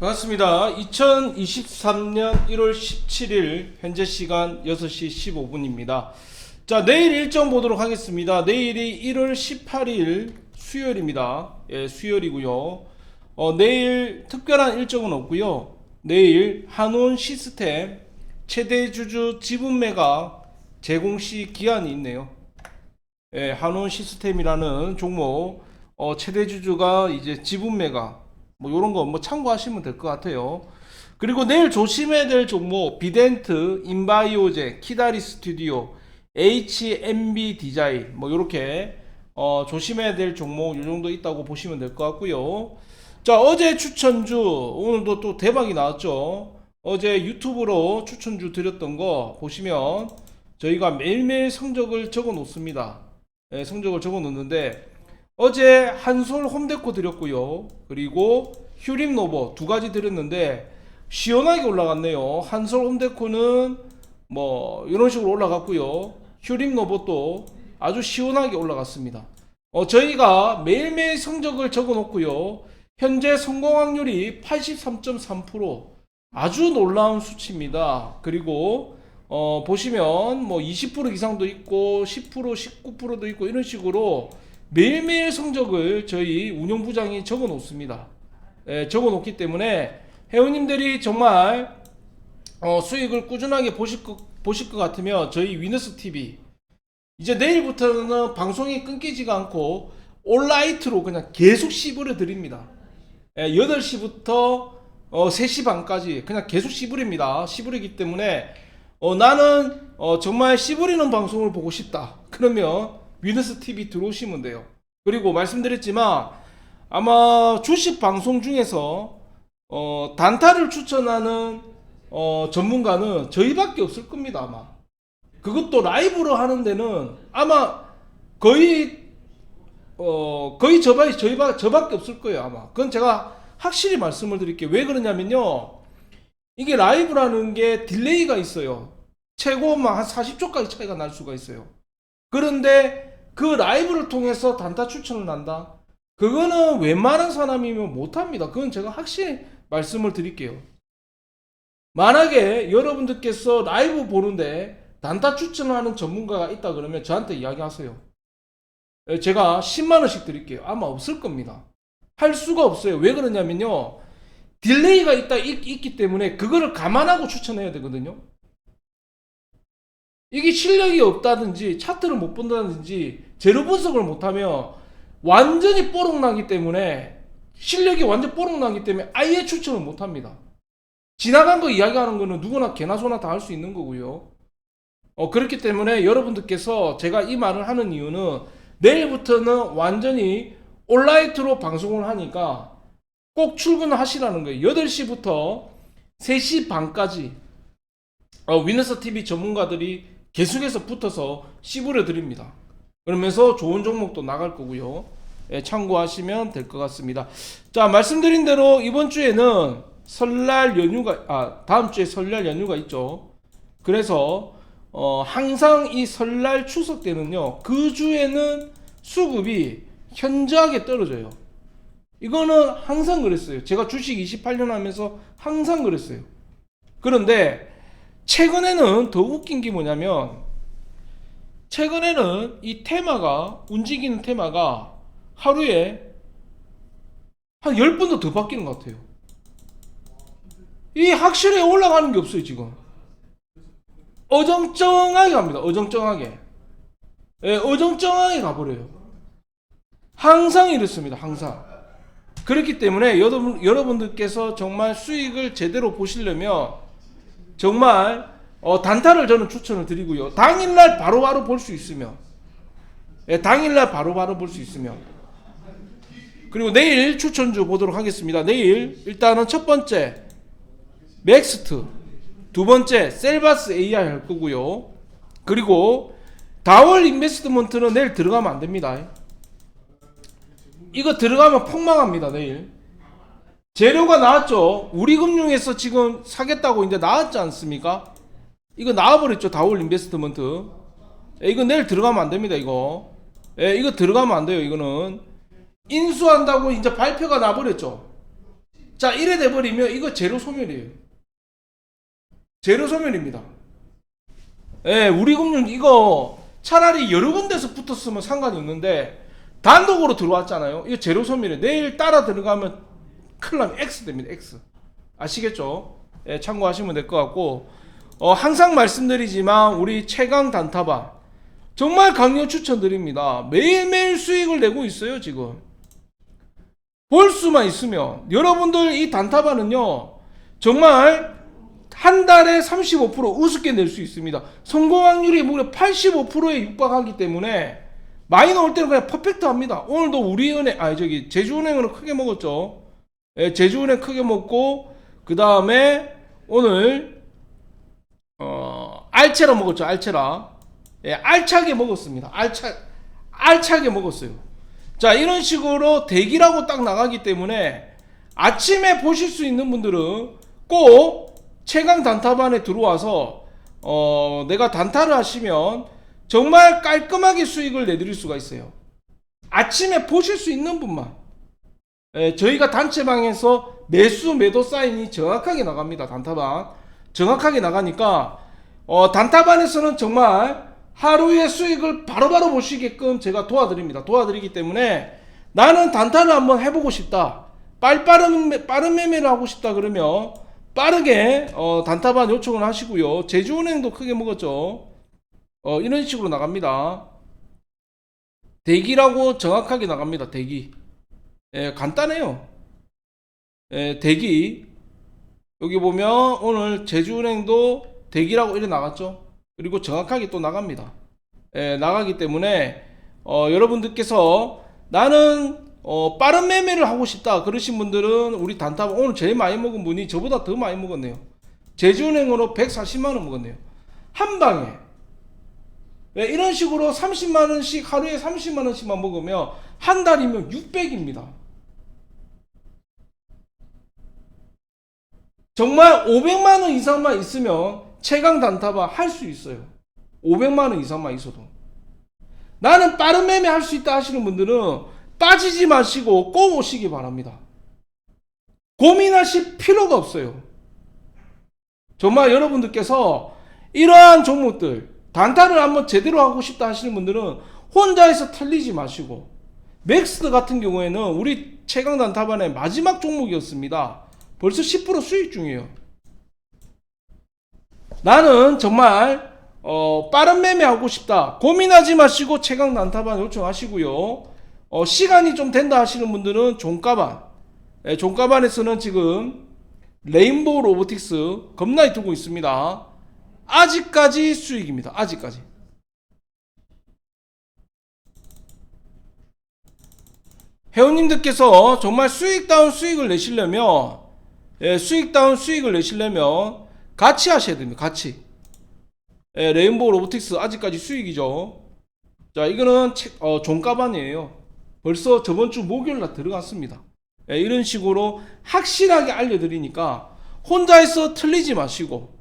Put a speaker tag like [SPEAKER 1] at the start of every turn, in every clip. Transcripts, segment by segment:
[SPEAKER 1] 반갑습니다. 2023년 1월 17일 현재 시간 6시 15분입니다. 자, 내일 일정 보도록 하겠습니다. 내일이 1월 18일 수요일입니다. 예, 수요일이고요. 어, 내일 특별한 일정은 없고요. 내일 한온 시스템 최대 주주 지분 매각 제공 시 기한이 있네요. 예, 한온 시스템이라는 종목 어, 최대 주주가 이제 지분 매각 뭐 이런 거 뭐 참고하시면 될 것 같아요. 그리고 내일 조심해야 될 종목 비덴트, 인바이오제, 키다리 스튜디오, HMB 디자인 뭐 이렇게 어, 조심해야 될 종목 이 정도 있다고 보시면 될 것 같고요. 자 어제 추천주 오늘도 또 대박이 나왔죠. 어제 유튜브로 추천주 드렸던 거 보시면 저희가 매일매일 성적을 적어 놓습니다. 예, 성적을 적어 놓는데 어제 한솔 홈데코 드렸고요. 그리고 휴림 노버 두 가지 드렸는데 시원하게 올라갔네요. 한솔 홈데코는 뭐 이런 식으로 올라갔고요. 휴림 노버도 아주 시원하게 올라갔습니다. 어, 저희가 매일매일 성적을 적어 놓고요. 현재 성공 확률이 83.3% 아주 놀라운 수치입니다. 그리고 어, 보시면 뭐 20% 이상도 있고 10% 19%도 있고 이런 식으로 매일매일 성적을 저희 운영부장이 적어 놓습니다. 예, 적어 놓기 때문에 회원님들이 정말 어, 수익을 꾸준하게 보실 것, 보실 것 같으면 저희 위너스 TV 이제 내일부터는 방송이 끊기지가 않고 온라이트로 그냥 계속 씹으려 드립니다. 예, 8시부터 어, 3시 반까지 그냥 계속 씹으립니다. 씹으리기 때문에 어, 나는 어, 정말 씹으리는 방송을 보고 싶다. 그러면 위너스 TV 들어오시면 돼요. 그리고 말씀드렸지만 아마 주식 방송 중에서 어, 단타를 추천하는 어, 전문가는 저희밖에 없을 겁니다 아마. 그것도 라이브로 하는 데는 아마 거의 어, 거의 저바, 저희바, 저밖에 없을 거예요 아마. 그건 제가 확실히 말씀을 드릴게요. 왜 그러냐면요. 이게 라이브라는 게 딜레이가 있어요. 최고 막 한 40초까지 차이가 날 수가 있어요. 그런데 그 라이브를 통해서 단타 추천을 한다? 그거는 웬만한 사람이면 못합니다. 그건 제가 확실히 말씀을 드릴게요. 만약에 여러분들께서 라이브 보는데 단타 추천하는 전문가가 있다 그러면 저한테 이야기하세요. 예, 제가 10만원씩 드릴게요. 아마 없을 겁니다. 할 수가 없어요. 왜 그러냐면요. 딜레이가 있다, 있, 있기 때문에 그거를 감안하고 추천해야 되거든요. 이게 실력이 없다든지 차트를 못 본다든지 재료 분석을 못하면 완전히 뽀록 나기 때문에 실력이 완전 뽀록 나기 때문에 아예 추천을 못합니다. 지나간 거 이야기하는 거는 누구나 개나 소나 다 할 수 있는 거고요. 어, 그렇기 때문에 여러분들께서 제가 이 말을 하는 이유는 내일부터는 완전히 온라이트로 방송을 하니까 꼭 출근을 하시라는 거예요. 8시부터 3시 반까지 어, 위너스 TV 전문가들이 계속해서 붙어서 씹으려 드립니다. 그러면서 좋은 종목도 나갈 거고요. 예, 참고하시면 될 것 같습니다. 자, 말씀드린 대로 이번 주에는 설날 연휴가 아, 다음 주에 설날 연휴가 있죠. 그래서 어, 항상 이 설날 추석 때는요. 그 주에는 수급이 현저하게 떨어져요. 이거는 항상 그랬어요. 제가 주식 28년 하면서 항상 그랬어요. 그런데 최근에는 더 웃긴 게 뭐냐면 최근에는 이 테마가 움직이는 테마가 하루에 한 10번도 더 바뀌는 것 같아요. 이 확실히 올라가는 게 없어요, 지금. 어정쩡하게 갑니다. 어정쩡하게. 예, 어정쩡하게 가버려요. 항상 이렇습니다. 항상. 그렇기 때문에 여러분, 여러분들께서 정말 수익을 제대로 보시려면 정말 어, 단타를 저는 추천을 드리고요. 당일날 바로바로 볼 수 있으면 예, 당일날 바로바로 볼 수 있으면 그리고 내일 추천주 보도록 하겠습니다. 내일 일단은 첫 번째 맥스트 두 번째 셀바스 AI 할 거고요. 그리고 다월 인베스트먼트는 내일 들어가면 안 됩니다. 이거 들어가면 폭망합니다 내일. 재료가 나왔죠. 우리금융에서 지금 사겠다고 이제 나왔지 않습니까? 이거 나와버렸죠. 다올 인베스트먼트. 예, 이거 내일 들어가면 안 됩니다. 이거. 예, 이거 들어가면 안 돼요. 이거는 인수한다고 이제 발표가 나버렸죠. 자, 이래 돼버리면 이거 제로 소멸이에요. 제로 소멸입니다. 예, 우리 금융 이거 차라리 여러 군데서 붙었으면 상관이 없는데 단독으로 들어왔잖아요. 이거 제로 소멸이에요. 내일 따라 들어가면 큰일 나면 X 됩니다. X. 아시겠죠? 예, 참고하시면 될 것 같고 어, 항상 말씀드리지만 우리 최강 단타바 정말 강력 추천드립니다. 매일매일 수익을 내고 있어요, 지금. 볼 수만 있으면 여러분들 이 단타바는요. 정말 한 달에 35% 우습게 낼 수 있습니다. 성공 확률이 무려 85%에 육박하기 때문에 많이 나올 때는 그냥 퍼펙트합니다. 오늘도 우리은행 아 저기 제주은행으로 크게 먹었죠. 예, 제주은행 크게 먹고 그 다음에 오늘 어 알체라 먹었죠. 알체라 예, 알차게 먹었습니다. 알차 알차게 먹었어요. 자 이런 식으로 대기라고 딱 나가기 때문에 아침에 보실 수 있는 분들은 꼭 최강 단타반에 들어와서 어 내가 단타를 하시면 정말 깔끔하게 수익을 내드릴 수가 있어요. 아침에 보실 수 있는 분만. 예, 저희가 단체방에서 매수 매도 사인이 정확하게 나갑니다. 단타반 정확하게 나가니까 어, 단타반에서는 정말 하루의 수익을 바로 바로 보시게끔 제가 도와드립니다. 도와드리기 때문에 나는 단타를 한번 해보고 싶다. 빨빠른 매- 빠른 매매를 하고 싶다 그러면 빠르게 어, 단타반 요청을 하시고요. 제주은행도 크게 먹었죠. 어, 이런 식으로 나갑니다. 대기라고 정확하게 나갑니다. 대기. 예, 간단해요. 예, 대기. 여기 보면 오늘 제주은행도 대기라고 이래 나갔죠. 그리고 정확하게 또 나갑니다. 예, 나가기 때문에 어, 여러분들께서 나는 어, 빠른 매매를 하고 싶다 그러신 분들은 우리 단타 오늘 제일 많이 먹은 분이 저보다 더 많이 먹었네요. 제주은행으로 140만 원 먹었네요. 한 방에. 네, 이런 식으로 30만 원씩 하루에 30만 원씩만 먹으면 한 달이면 600입니다. 정말 500만 원 이상만 있으면 최강 단타바 할 수 있어요. 500만 원 이상만 있어도. 나는 빠른 매매 할 수 있다 하시는 분들은 빠지지 마시고 꼭 오시기 바랍니다. 고민하실 필요가 없어요. 정말 여러분들께서 이러한 종목들 단타를 한번 제대로 하고 싶다 하시는 분들은 혼자서 틀리지 마시고 맥스 같은 경우에는 우리 최강 단타반의 마지막 종목이었습니다. 벌써 10% 수익 중이에요. 나는 정말 어, 빠른 매매 하고 싶다. 고민하지 마시고 최강 단타반 요청하시고요. 어, 시간이 좀 된다 하시는 분들은 종가반. 예, 종가반에서는 지금 레인보우 로보틱스 겁나게 두고 있습니다. 아직까지 수익입니다. 아직까지. 회원님들께서 정말 수익다운 수익을 내시려면 예, 수익다운 수익을 내시려면 같이 하셔야 됩니다. 같이. 예, 레인보우 로보틱스 아직까지 수익이죠. 자, 이거는 책- 어, 종가반이에요. 벌써 저번 주 목요일 날 들어갔습니다. 예, 이런 식으로 확실하게 알려드리니까 혼자서 틀리지 마시고,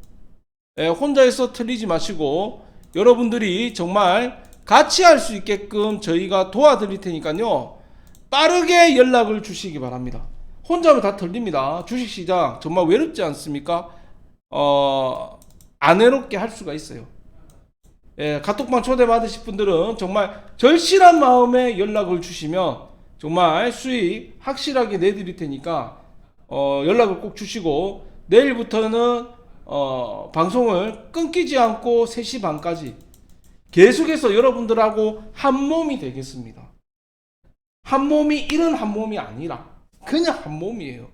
[SPEAKER 1] 예, 혼자서 틀리지 마시고, 여러분들이 정말 같이 할 수 있게끔 저희가 도와드릴 테니까요. 빠르게 연락을 주시기 바랍니다. 혼자면 다 틀립니다. 주식시장 정말 외롭지 않습니까? 어, 안 외롭게 할 수가 있어요. 예, 카톡방 초대받으실 분들은 정말 절실한 마음에 연락을 주시면 정말 수익 확실하게 내드릴 테니까 어, 연락을 꼭 주시고 내일부터는 어, 방송을 끊기지 않고 3시 반까지 계속해서 여러분들하고 한 몸이 되겠습니다. 한 몸이 이런 한 몸이 아니라 그냥 한 몸이에요.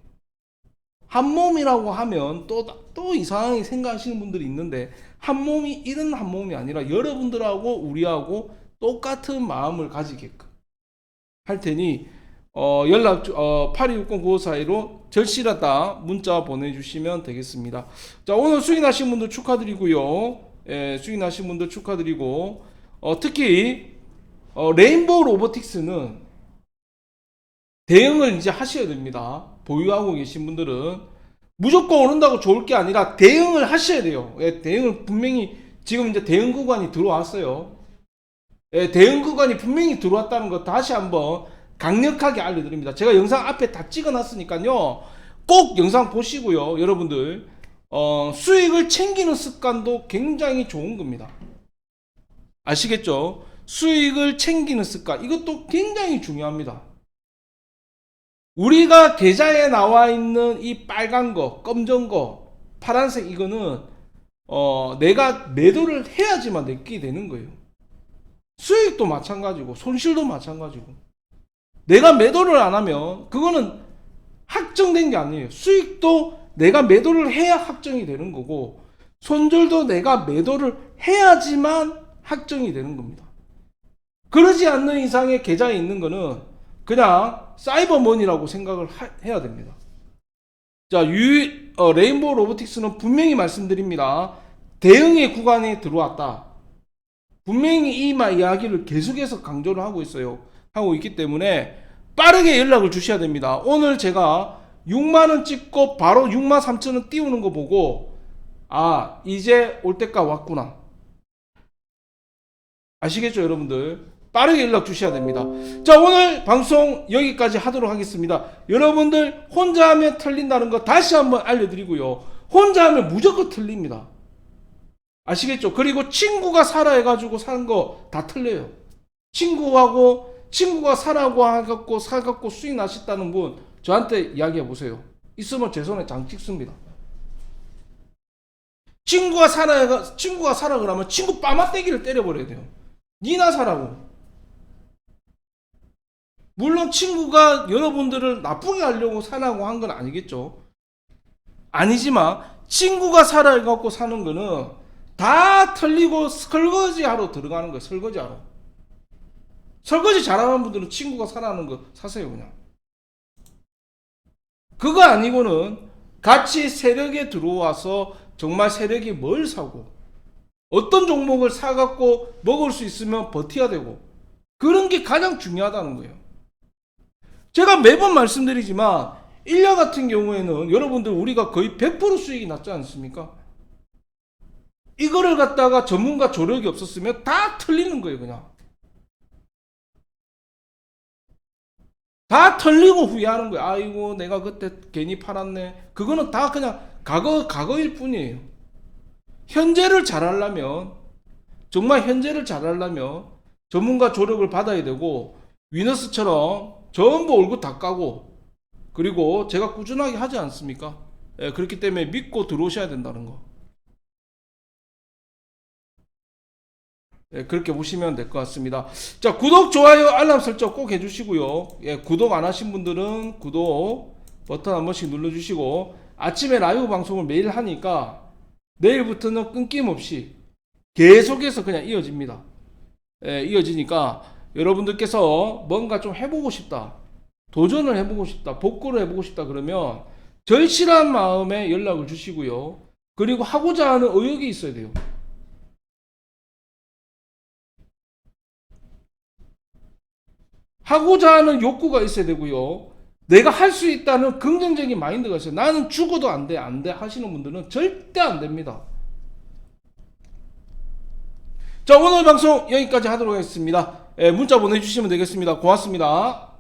[SPEAKER 1] 한 몸이라고 하면 또, 또 이상하게 생각하시는 분들이 있는데 한 몸이 이런 한 몸이 아니라 여러분들하고 우리하고 똑같은 마음을 가지게끔 할 테니 어, 연락 주- 어, 8260-9542로 절실하다 문자 보내주시면 되겠습니다. 자 오늘 수익 나신 분들 축하드리고요. 예, 수익 나신 분들 축하드리고 어, 특히 어, 레인보우 로보틱스는 대응을 이제 하셔야 됩니다. 보유하고 계신 분들은 무조건 오른다고 좋을 게 아니라 대응을 하셔야 돼요. 예, 대응을 분명히 지금 이제 대응 구간이 들어왔어요. 예, 대응 구간이 분명히 들어왔다는 거 다시 한번 강력하게 알려드립니다. 제가 영상 앞에 다 찍어놨으니까요. 꼭 영상 보시고요. 여러분들 어, 수익을 챙기는 습관도 굉장히 좋은 겁니다. 아시겠죠? 수익을 챙기는 습관 이것도 굉장히 중요합니다. 우리가 계좌에 나와 있는 이 빨간 거, 검정 거, 파란색 이거는 어, 내가 매도를 해야지만 내게 되는 거예요. 수익도 마찬가지고 손실도 마찬가지고 내가 매도를 안 하면 그거는 확정된 게 아니에요. 수익도 내가 매도를 해야 확정이 되는 거고 손절도 내가 매도를 해야지만 확정이 되는 겁니다. 그러지 않는 이상의 계좌에 있는 거는 그냥 사이버머니라고 생각을 하- 해야 됩니다. 자, 유, 어, 레인보우 로보틱스는 분명히 말씀드립니다. 대응의 구간에 들어왔다. 분명히 이 마- 이야기를 계속해서 강조를 하고 있어요. 하고 있기 때문에 빠르게 연락을 주셔야 됩니다. 오늘 제가 6만원 찍고 바로 6만 3천원 띄우는 거 보고 아, 이제 올 때가 왔구나. 아시겠죠, 여러분들? 빠르게 연락 주셔야 됩니다. 자, 오늘 방송 여기까지 하도록 하겠습니다. 여러분들 혼자 하면 틀린다는 거 다시 한번 알려드리고요. 혼자 하면 무조건 틀립니다. 아시겠죠? 그리고 친구가 사라 해가지고 사는 거 다 틀려요. 친구하고 친구가 사라고 해갖고 사갖고 수익 나셨다는 분 저한테 이야기해 보세요. 있으면 제 손에 장 찍습니다. 친구가 사라 친구가 사라 그러면 친구 빠마떼기를 때려버려야 돼요. 니나 사라고. 물론 친구가 여러분들을 나쁘게 하려고 사라고 한 건 아니겠죠. 아니지만 친구가 해갖고 사는 거는 다 틀리고 설거지하러 들어가는 거예요. 설거지하러. 설거지 잘하는 분들은 친구가 사라는 거 사세요 그냥. 그거 아니고는 같이 세력에 들어와서 정말 세력이 뭘 사고 어떤 종목을 사갖고 먹을 수 있으면 버텨야 되고 그런 게 가장 중요하다는 거예요. 제가 매번 말씀드리지만 1년 같은 경우에는 여러분들 우리가 거의 100% 수익이 났지 않습니까? 이거를 갖다가 전문가 조력이 없었으면 다 틀리는 거예요, 그냥. 다 털리고 후회하는 거예요. 아이고, 내가 그때 괜히 팔았네. 그거는 다 그냥 과거, 과거일 뿐이에요. 현재를 잘하려면, 정말 현재를 잘하려면 전문가 조력을 받아야 되고, 위너스처럼 전부 얼굴 다 까고, 그리고 제가 꾸준하게 하지 않습니까? 예, 그렇기 때문에 믿고 들어오셔야 된다는 거. 예, 그렇게 보시면 될 것 같습니다. 자, 구독, 좋아요, 알람 설정 꼭 해주시고요. 예, 구독 안 하신 분들은 구독 버튼 한 번씩 눌러주시고, 아침에 라이브 방송을 매일 하니까 내일부터는 끊김없이 계속해서 그냥 이어집니다. 예, 이어지니까 여러분들께서 뭔가 좀 해보고 싶다. 도전을 해보고 싶다. 복구를 해보고 싶다. 그러면 절실한 마음에 연락을 주시고요. 그리고 하고자 하는 의욕이 있어야 돼요. 하고자 하는 욕구가 있어야 되고요. 내가 할 수 있다는 긍정적인 마인드가 있어요. 나는 죽어도 안 돼, 안 돼 하시는 분들은 절대 안 됩니다. 자, 오늘 방송 여기까지 하도록 하겠습니다. 예, 문자 보내주시면 되겠습니다. 고맙습니다.